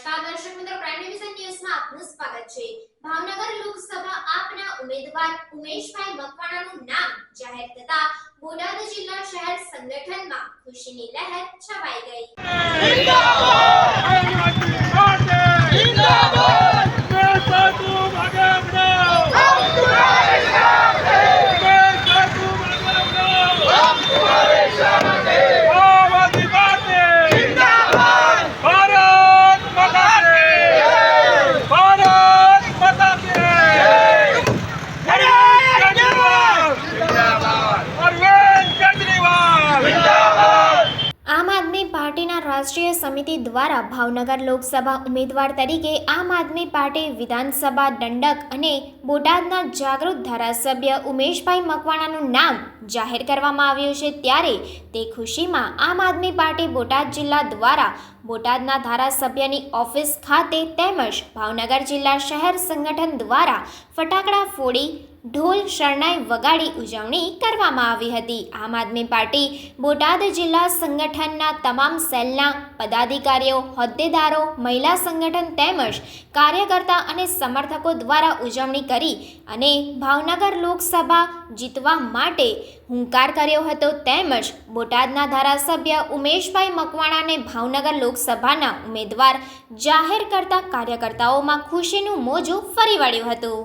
દર્શક ન્યૂઝમાં આપનું સ્વાગત છે. ભાવનગર લોકસભા આપના ઉમેદવાર ઉમેશભાઈ મકવાણાનું નામ જાહેર થતા બોટાદ જિલ્લા શહેર સંગઠનમાં ખુશીની લહેર છવાઈ ગઈ. પાર્ટીના રાષ્ટ્રીય સમિતિ દ્વારા ભાવનગર લોકસભા ઉમેદવાર તરીકે આમ આદમી પાર્ટી વિધાનસભા દંડક અને બોટાદના જાગૃત ધારાસભ્ય ઉમેશભાઈ મકવાણાનું નામ જાહેર કરવામાં આવ્યું છે ત્યારે તે ખુશીમાં આમ આદમી પાર્ટી બોટાદ જિલ્લા દ્વારા બોટાદના ધારાસભ્યની ઓફિસ ખાતે તેમજ ભાવનગર જિલ્લા શહેર સંગઠન દ્વારા ફટાકડા ફોડી ઢોલ શરણાઈ વગાડી ઉજવણી કરવામાં આવી હતી. આમ આદમી પાર્ટી બોટાદ જિલ્લા સંગઠનના તમામ સેલના પદાધિકારીઓ, હોદ્દેદારો, મહિલા સંગઠન તેમજ કાર્યકર્તા અને સમર્થકો દ્વારા ઉજવણી કરી અને ભાવનગર લોકસભા જીતવા માટે હુંકાર કર્યો હતો. તેમજ બોટાદના ધારાસભ્ય ઉમેશભાઈ મકવાણાને ભાવનગર લોકસભાના ઉમેદવાર જાહેર કરતા કાર્યકર્તાઓમાં ખુશીનું મોજું ફરી વળ્યું હતું.